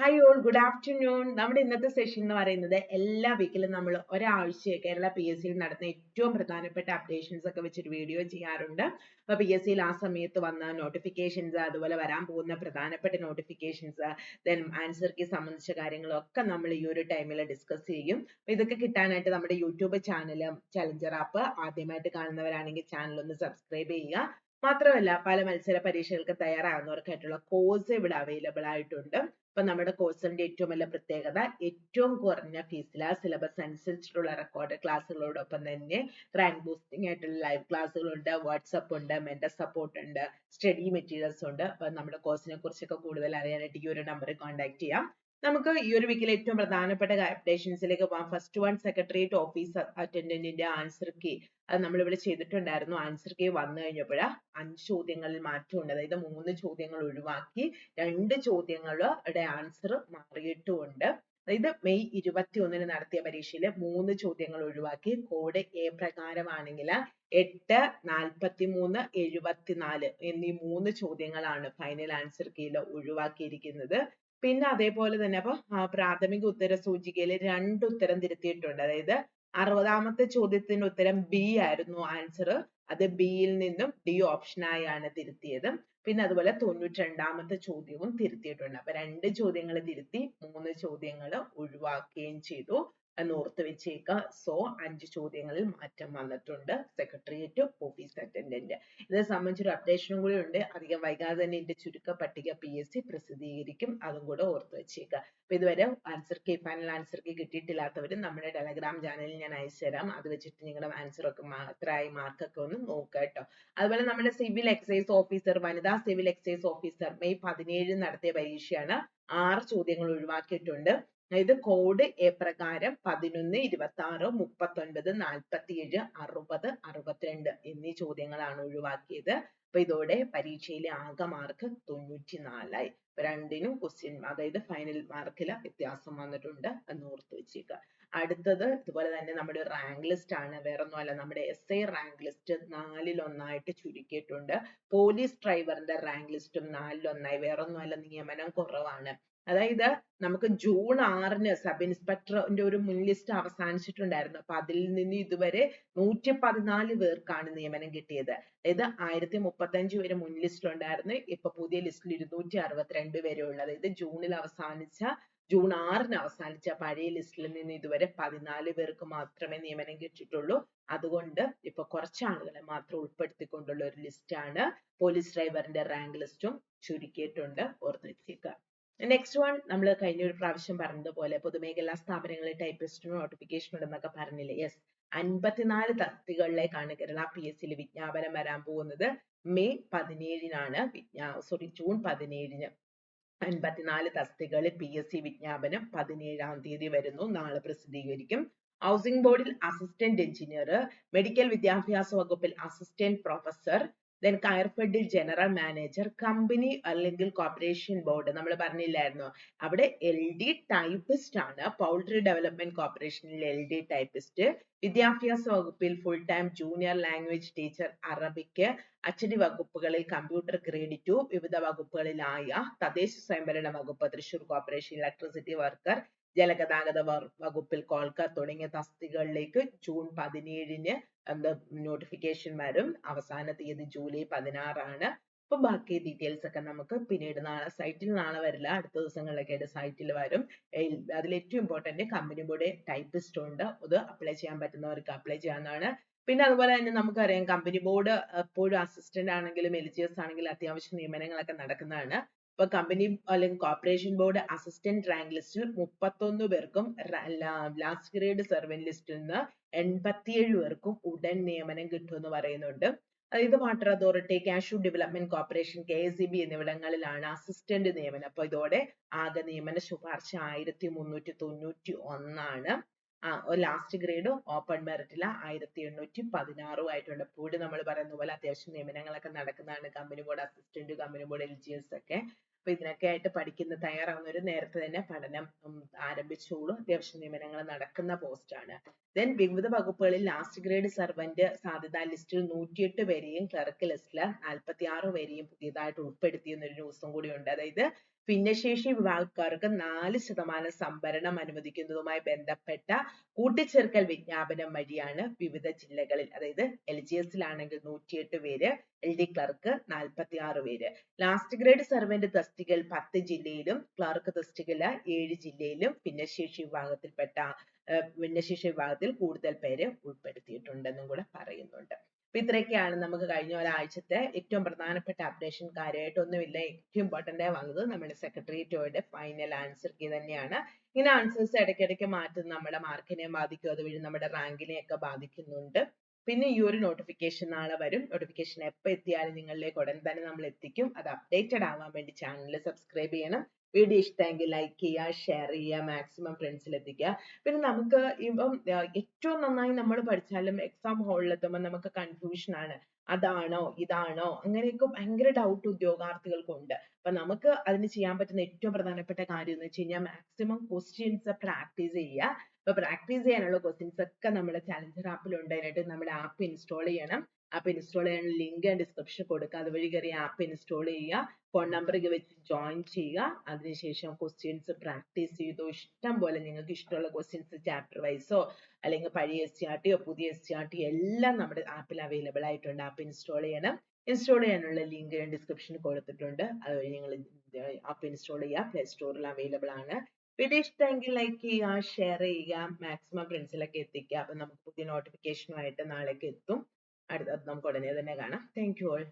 Hi all good afternoon നമ്മുടെ ഇന്നത്തെ session എന്ന് പറയുന്നത് എല്ലാ വീക്കിലും നമ്മൾ ഒരാഴ്ച കേരള പി എസ് സിയിൽ നടന്ന ഏറ്റവും പ്രധാനപ്പെട്ട അപ്ഡേഷൻസ് ഒക്കെ വെച്ചൊരു വീഡിയോ ചെയ്യാറുണ്ട്. അപ്പൊ പി എസ് സിയിൽ ആ സമയത്ത് വന്ന നോട്ടിഫിക്കേഷൻസ് അതുപോലെ വരാൻ പോകുന്ന പ്രധാനപ്പെട്ട നോട്ടിഫിക്കേഷൻസ് ദെൻ ആൻസർ കീ സംബന്ധിച്ച കാര്യങ്ങളൊക്കെ നമ്മൾ ഈ ഒരു ടൈമിൽ ഡിസ്കസ് ചെയ്യും. അപ്പൊ ഇതൊക്കെ കിട്ടാനായിട്ട് നമ്മുടെ യൂട്യൂബ് ചാനൽ ചലഞ്ചർ ആപ്പ് ആദ്യമായിട്ട് കാണുന്നവരാണെങ്കിൽ ചാനൽ ഒന്ന് സബ്സ്ക്രൈബ് ചെയ്യുക. മാത്രമല്ല പല മത്സര പരീക്ഷകൾക്ക് തയ്യാറാകുന്നവർക്കായിട്ടുള്ള കോഴ്സ് ഇവിടെ അവൈലബിൾ ആയിട്ടുണ്ട്. അപ്പൊ നമ്മുടെ കോഴ്സിന്റെ ഏറ്റവും വലിയ പ്രത്യേകത ഏറ്റവും കുറഞ്ഞ ഫീസിൽ സിലബസ് അനുസരിച്ചിട്ടുള്ള റെക്കോർഡ് ക്ലാസ്സുകളോടൊപ്പം തന്നെ റാങ്ക് ബൂസ്റ്റിംഗ് ആയിട്ടുള്ള ലൈവ് ക്ലാസ്സുകളുണ്ട് വാട്സപ്പ് ഉണ്ട് മെന്റർ സപ്പോർട്ട് ഉണ്ട് സ്റ്റഡി മെറ്റീരിയൽസ് ഉണ്ട്. അപ്പൊ നമ്മുടെ കോഴ്സിനെ കുറിച്ചൊക്കെ കൂടുതൽ അറിയാനായിട്ട് ഈ ഒരു നമ്പറിൽ കോൺടാക്ട് ചെയ്യാം. നമുക്ക് ഈ ഒരു വീക്കിലെ ഏറ്റവും പ്രധാനപ്പെട്ട അപ്ഡേഷൻസിലേക്ക് പോകാം. ഫസ്റ്റ് വൺ സെക്രട്ടേറിയറ്റ് ഓഫീസ് അറ്റൻഡന്റിന്റെ ആൻസർ കീ അത് നമ്മൾ ഇവിടെ ചെയ്തിട്ടുണ്ടായിരുന്നു. ആൻസർ കീ വന്നു കഴിഞ്ഞപ്പോൾ അഞ്ച് ചോദ്യങ്ങളിൽ മാറ്റമുണ്ട് അതായത് മൂന്ന് ചോദ്യങ്ങൾ ഒഴിവാക്കി രണ്ട് ചോദ്യങ്ങളുടെ ആൻസർ മാറിയിട്ടുമുണ്ട്. അതായത് മെയ് ഇരുപത്തി ഒന്നിന് നടത്തിയ പരീക്ഷയിൽ മൂന്ന് ചോദ്യങ്ങൾ ഒഴിവാക്കി. കോഡ് എ പ്രകാരമാണെങ്കിൽ എട്ട് നാൽപ്പത്തി മൂന്ന് എഴുപത്തിനാല് എന്നീ മൂന്ന് ചോദ്യങ്ങളാണ് ഫൈനൽ ആൻസർ കീയിൽ ഒഴിവാക്കിയിരിക്കുന്നത്. പിന്നെ അതേപോലെ തന്നെ അപ്പൊ പ്രാഥമിക ഉത്തര സൂചികയിൽ രണ്ട് ഉത്തരം തിരുത്തിയിട്ടുണ്ട്. അതായത് അറുപതാമത്തെ ചോദ്യത്തിന്റെ ഉത്തരം ബി ആയിരുന്നു ആൻസർ അത് ബിയിൽ നിന്നും ഡി ഓപ്ഷൻ ആയാണ് തിരുത്തിയത്. പിന്നെ അതുപോലെ തൊണ്ണൂറ്റി രണ്ടാമത്തെ ചോദ്യവും തിരുത്തിയിട്ടുണ്ട്. അപ്പൊ രണ്ട് ചോദ്യങ്ങൾ തിരുത്തി മൂന്ന് ചോദ്യങ്ങൾ ഒഴിവാക്കുകയും ചെയ്തു. എന്ന് ഓർത്ത് വെച്ചേക്കുക സോ അഞ്ച് ചോദ്യങ്ങളിൽ മാറ്റം വന്നിട്ടുണ്ട്. സെക്രട്ടേറിയറ്റ് ഓഫീസ് അറ്റൻഡന്റ് ഇതിനെ സംബന്ധിച്ചൊരു അപ്ഡേഷനും കൂടി ഉണ്ട്. അധികം വൈകാതെ തന്നെ ഇതിന്റെ ചുരുക്ക പട്ടിക പി എസ് സി പ്രസിദ്ധീകരിക്കും. അതും കൂടെ ഓർത്ത് വെച്ചേക്കുക അപ്പൊ ഇതുവരെ answer key final answer key കിട്ടിയിട്ടില്ലാത്തവർ നമ്മുടെ ടെലഗ്രാം ചാനലിൽ ഞാൻ അയച്ചു തരാം. അത് വെച്ചിട്ട് നിങ്ങളുടെ ആൻസർ ഒക്കെ മാത്രമായി മാർക്കൊക്കെ ഒന്ന് നോക്കുക കേട്ടോ. അതുപോലെ നമ്മുടെ സിവിൽ എക്സൈസ് ഓഫീസർ വനിതാ സിവിൽ എക്സൈസ് ഓഫീസർ മെയ് പതിനേഴിന് നടത്തിയ പരീക്ഷയാണ് ആറ് ചോദ്യങ്ങൾ ഒഴിവാക്കിയിട്ടുണ്ട്. അതായത് കോഡ് എ പ്രകാരം പതിനൊന്ന് ഇരുപത്തി ആറ് മുപ്പത്തൊൻപത് നാൽപ്പത്തിയേഴ് അറുപത് അറുപത്തിരണ്ട് എന്നീ ചോദ്യങ്ങളാണ് ഒഴിവാക്കിയത്. അപ്പൊ ഇതോടെ പരീക്ഷയിലെ ആകെ മാർക്ക് തൊണ്ണൂറ്റി നാലായി രണ്ടിനും ക്വസ്റ്റ്യൻ അതായത് ഫൈനൽ മാർക്കിൽ വ്യത്യാസം വന്നിട്ടുണ്ട്. എന്ന് ഓർത്ത് വെച്ചേക്കുക അടുത്തത് ഇതുപോലെ തന്നെ നമ്മുടെ റാങ്ക് ലിസ്റ്റ് ആണ്. വേറൊന്നുമല്ല നമ്മുടെ എസ് ഐ റാങ്ക് ലിസ്റ്റ് നാലിൽ ഒന്നായിട്ട് ചുരുക്കിയിട്ടുണ്ട് പോലീസ് ഡ്രൈവറിന്റെ റാങ്ക് ലിസ്റ്റും നാലിൽ ഒന്നായി വേറൊന്നുമല്ല നിയമനം കുറവാണ്. അതായത് നമുക്ക് ജൂൺ ആറിന് സബ് ഇൻസ്പെക്ടറിന്റെ ഒരു മുൻ ലിസ്റ്റ് അവസാനിച്ചിട്ടുണ്ടായിരുന്നു. അപ്പൊ അതിൽ നിന്ന് ഇതുവരെ നൂറ്റി പതിനാല് പേർക്കാണ് നിയമനം കിട്ടിയത്. അതായത് ആയിരത്തി മുപ്പത്തഞ്ച് പേര് മുൻ ലിസ്റ്റിൽ ഉണ്ടായിരുന്നു ഇപ്പൊ പുതിയ ലിസ്റ്റിൽ ഇരുന്നൂറ്റി അറുപത്തിരണ്ട് പേരെ ഉള്ളു. അതായത് ജൂണിൽ അവസാനിച്ച ജൂൺ ആറിന് അവസാനിച്ച പഴയ ലിസ്റ്റിൽ നിന്ന് ഇതുവരെ പതിനാല് പേർക്ക് മാത്രമേ നിയമനം കിട്ടിയിട്ടുള്ളൂ. അതുകൊണ്ട് ഇപ്പൊ കുറച്ച് ആളുകളെ മാത്രം ഉൾപ്പെടുത്തിക്കൊണ്ടുള്ള ഒരു ലിസ്റ്റ് ആണ് പോലീസ് ഡ്രൈവറിന്റെ റാങ്ക് ലിസ്റ്റും ചുരുക്കിയിട്ടുണ്ട്. ഓർത്ത് വെച്ചേക്കുക നെക്സ്റ്റ് വൺ നമ്മൾ കഴിഞ്ഞ ഒരു പ്രാവശ്യം പറഞ്ഞതുപോലെ പൊതുമേഖലാ സ്ഥാപനങ്ങളിൽ ടൈപ്പിസ്റ്റ് നോട്ടിഫിക്കേഷൻ ഉണ്ടെന്നൊക്കെ പറഞ്ഞില്ലേ? യെസ് അൻപത്തിനാല് തസ്തികകളിലേക്കാണ് കേരള പി എസ് സിയിൽ വിജ്ഞാപനം വരാൻ പോകുന്നത്. മെയ് പതിനേഴിനാണ് വിജ്ഞാ സോറി ജൂൺ പതിനേഴിന്. അൻപത്തിനാല് തസ്തികകളിൽ പി എസ് സി വിജ്ഞാപനം പതിനേഴാം തീയതി വരുന്നു. നാളെ പ്രസിദ്ധീകരിക്കും. ഹൗസിംഗ് ബോർഡിൽ അസിസ്റ്റന്റ് എഞ്ചിനീയർ മെഡിക്കൽ വിദ്യാഭ്യാസ വകുപ്പിൽ അസിസ്റ്റന്റ് പ്രൊഫസർ ദെൻ കയർഫെഡിൽ ജനറൽ മാനേജർ കമ്പനി അല്ലെങ്കിൽ കോർപ്പറേഷൻ ബോർഡ് നമ്മൾ പറഞ്ഞില്ലായിരുന്നോ? അവിടെ എൽ ഡി ടൈപ്പിസ്റ്റ് ആണ്. പൗൾട്രി ഡെവലപ്മെന്റ് കോർപ്പറേഷനിൽ എൽ ഡി ടൈപ്പിസ്റ്റ് വിദ്യാഭ്യാസ വകുപ്പിൽ full time junior language teacher Arabic അച്ചടി വകുപ്പുകളിൽ കമ്പ്യൂട്ടർ ടു വിവിധ വകുപ്പുകളിലായ തദ്ദേശ സ്വയംഭരണ വകുപ്പ് തൃശൂർ കോർപ്പറേഷൻ ഇലക്ട്രിസിറ്റി വർക്കർ ജലഗതാഗത വകുപ്പിൽ കോൽക്ക തുടങ്ങിയ തസ്തികകളിലേക്ക് ജൂൺ പതിനേഴിന് എന്താ നോട്ടിഫിക്കേഷൻ വരും. അവസാന തീയതി ജൂലൈ പതിനാറാണ്. അപ്പൊ ബാക്കി ഡീറ്റെയിൽസ് ഒക്കെ നമുക്ക് പിന്നീട് നാളെ സൈറ്റിൽ നാളെ വരില്ല. അടുത്ത ദിവസങ്ങളിലൊക്കെ ആയിട്ട് സൈറ്റിൽ വരും. അതിൽ ഏറ്റവും ഇമ്പോർട്ടന്റ് കമ്പനി ബോർഡ് ടൈപ്പിസ്റ്റ് ഉണ്ട്. അത് അപ്ലൈ ചെയ്യാൻ പറ്റുന്നവർക്ക് അപ്ലൈ ചെയ്യാവുന്നതാണ്. പിന്നെ അതുപോലെ തന്നെ നമുക്കറിയാം കമ്പനി ബോർഡ് എപ്പോഴും അസിസ്റ്റന്റ് ആണെങ്കിലും എലിജിയസ് ആണെങ്കിലും അത്യാവശ്യം നിയമനങ്ങളൊക്കെ നടക്കുന്നതാണ്. ഇപ്പൊ കമ്പനി അല്ലെങ്കിൽ കോർപ്പറേഷൻ ബോർഡ് അസിസ്റ്റന്റ് റാങ്ക് ലിസ്റ്റിൽ മുപ്പത്തൊന്ന് പേർക്കും ലാസ്റ്റ് ഗ്രേഡ് സെർവന്റ് ലിസ്റ്റിൽ നിന്ന് എൺപത്തിയേഴ് പേർക്കും ഉടൻ നിയമനം കിട്ടുമെന്ന് പറയുന്നുണ്ട്. അതായത് water authority cashew development corporation K S E B എന്നിവിടങ്ങളിലാണ് അസിസ്റ്റന്റ് നിയമനം. അപ്പൊ ഇതോടെ ആകെ നിയമന ശുപാർശ ആയിരത്തി മുന്നൂറ്റി തൊണ്ണൂറ്റി ഒന്നാണ്. ലാസ്റ്റ് ഗ്രേഡ് ഓപ്പൺ മെറിറ്റില ആയിരത്തി എണ്ണൂറ്റി പതിനാറും ആയിട്ടുണ്ട്. ഇപ്പോഴും നമ്മൾ പറയുന്ന പോലെ അത്യാവശ്യം നിയമനങ്ങളൊക്കെ നടക്കുന്നതാണ്. Company board assistant company board L G S ഒക്കെ. അപ്പൊ ഇതിനൊക്കെ ആയിട്ട് പഠിക്കുന്ന തയ്യാറാവുന്നവർ നേരത്തെ തന്നെ പഠനം ആരംഭിച്ചോളൂ. അത്യാവശ്യം നിയമനങ്ങൾ നടക്കുന്ന പോസ്റ്റ് ആണ്. ദെൻ വിവിധ വകുപ്പുകളിൽ ലാസ്റ്റ് ഗ്രേഡ് സർവന്റ് സാധ്യതാ ലിസ്റ്റിൽ നൂറ്റിയെട്ട് പേരെയും ക്ലർക്ക് ലിസ്റ്റിൽ നാൽപ്പത്തി ആറ് പേരെയും പുതിയതായിട്ട് ഉൾപ്പെടുത്തി എന്നൊരു ന്യൂസും കൂടി ഉണ്ട്. അതായത് ഭിന്നശേഷി വിഭാഗക്കാർക്ക് നാല് ശതമാനം സംവരണം അനുവദിക്കുന്നതുമായി ബന്ധപ്പെട്ട കൂട്ടിച്ചേർക്കൽ വിജ്ഞാപനം വഴിയാണ് വിവിധ ജില്ലകളിൽ അതായത് എൽ ജി എസിലാണെങ്കിൽ നൂറ്റിയെട്ട് പേര് എൽ ഡി ക്ലർക്ക് നാൽപ്പത്തി ആറ് പേര്. ലാസ്റ്റ് ഗ്രേഡ് സർവന്റ് തസ്തികയിൽ പത്ത് ജില്ലയിലും ക്ലർക്ക് തസ്തികയിൽ ഏഴ് ജില്ലയിലും ഭിന്നശേഷി വിഭാഗത്തിൽപ്പെട്ട ഭിന്നശേഷി വിഭാഗത്തിൽ കൂടുതൽ പേരെ ഉൾപ്പെടുത്തിയിട്ടുണ്ടെന്നും കൂടെ പറയുന്നുണ്ട്. അപ്പൊ ഇത്രയൊക്കെയാണ് നമുക്ക് കഴിഞ്ഞ ഒരാഴ്ചത്തെ ഏറ്റവും പ്രധാനപ്പെട്ട അപ്ഡേഷൻ കാര്യമായിട്ടൊന്നുമില്ല ഏറ്റവും ഇമ്പോർട്ടന്റ് ആയി വന്നത് നമ്മുടെ സെക്രട്ടേറിയറ്റോയുടെ ഫൈനൽ ആൻസർ കീ തന്നെയാണ്. ഇങ്ങനെ ആൻസേഴ്സ് ഇടയ്ക്കിടയ്ക്ക് മാറ്റുന്നത് നമ്മുടെ മാർക്കിനെ ബാധിക്കും. അതുവഴി നമ്മുടെ റാങ്കിനെ ഒക്കെ ബാധിക്കുന്നുണ്ട്. പിന്നെ ഈ ഒരു നോട്ടിഫിക്കേഷൻ നാളെ വരും. നോട്ടിഫിക്കേഷൻ എപ്പോൾ എത്തിയാലും നിങ്ങളിലേക്ക് ഉടൻ തന്നെ നമ്മൾ എത്തിക്കും. അത് അപ്ഡേറ്റഡ് ആവാൻ വേണ്ടി ചാനൽ സബ്സ്ക്രൈബ് ചെയ്യണം. വീഡിയോ ഇഷ്ടമെങ്കിൽ ലൈക്ക് ചെയ്യുക ഷെയർ ചെയ്യുക മാക്സിമം ഫ്രണ്ട്സിൽ എത്തിക്കുക. പിന്നെ നമുക്ക് ഇപ്പം ഏറ്റവും നന്നായി നമ്മൾ പഠിച്ചാലും എക്സാം ഹാളിൽ എത്തുമ്പോൾ നമുക്ക് കൺഫ്യൂഷൻ ആണ്. അതാണോ ഇതാണോ? അങ്ങനെയൊക്കെ ഭയങ്കര ഡൗട്ട് ഉദ്യോഗാർത്ഥികൾക്കുണ്ട് അപ്പൊ നമുക്ക് അതിന് ചെയ്യാൻ പറ്റുന്ന ഏറ്റവും പ്രധാനപ്പെട്ട കാര്യം എന്ന് വെച്ച് കഴിഞ്ഞാൽ മാക്സിമം ക്വസ്റ്റ്യൻസ് പ്രാക്ടീസ് ചെയ്യുക. അപ്പൊ പ്രാക്ടീസ് ചെയ്യാനുള്ള ക്വസ്റ്റ്യൻസ് ഒക്കെ നമ്മുടെ ചലഞ്ചർ ആപ്പിൽ ഉണ്ട് അതിനായിട്ട് നമ്മുടെ ആപ്പ് ഇൻസ്റ്റാൾ ചെയ്യണം. ആപ്പ് ഇൻസ്റ്റാൾ ചെയ്യാനുള്ള ലിങ്ക് ഡിസ്ക്രിപ്ഷൻ കൊടുക്കുക അതുവഴി കയറി ആപ്പ് ഇൻസ്റ്റാൾ ചെയ്യുക. ഫോൺ നമ്പർ വെച്ച് ജോയിൻ ചെയ്യുക. അതിനുശേഷം ക്വസ്റ്റ്യൻസ് പ്രാക്ടീസ് ചെയ്തു ഇഷ്ടം പോലെ നിങ്ങൾക്ക് ഇഷ്ടമുള്ള ക്വസ്റ്റ്യൻസ് ചാപ്റ്റർ വൈസോ അല്ലെങ്കിൽ പഴയ എസ് സി ആർ ടിയോ പുതിയ എസ് സി ആർ ടി എല്ലാം നമ്മുടെ ആപ്പിൽ അവൈലബിൾ ആയിട്ടുണ്ട്. ആപ്പ് ഇൻസ്റ്റാൾ ചെയ്യണം. ഇൻസ്റ്റാൾ ചെയ്യാനുള്ള ലിങ്ക് ഞാൻ ഡിസ്ക്രിപ്ഷനിൽ കൊടുത്തിട്ടുണ്ട്. അതുവഴി നിങ്ങൾ ആപ്പ് ഇൻസ്റ്റാൾ ചെയ്യുക. പ്ലേ സ്റ്റോറിൽ അവൈലബിൾ ആണ്. വീഡിയോ ഇഷ്ടമെങ്കിൽ ലൈക്ക് ചെയ്യുക ഷെയർ ചെയ്യുക മാക്സിമം ഫ്രണ്ട്സിലൊക്കെ എത്തിക്കുക. അപ്പൊ നമുക്ക് പുതിയ നോട്ടിഫിക്കേഷനുമായിട്ട് നാളേക്ക് എത്തും. അടുത്ത നമുക്ക് ഉടനെ തന്നെ കാണാം. Thank you all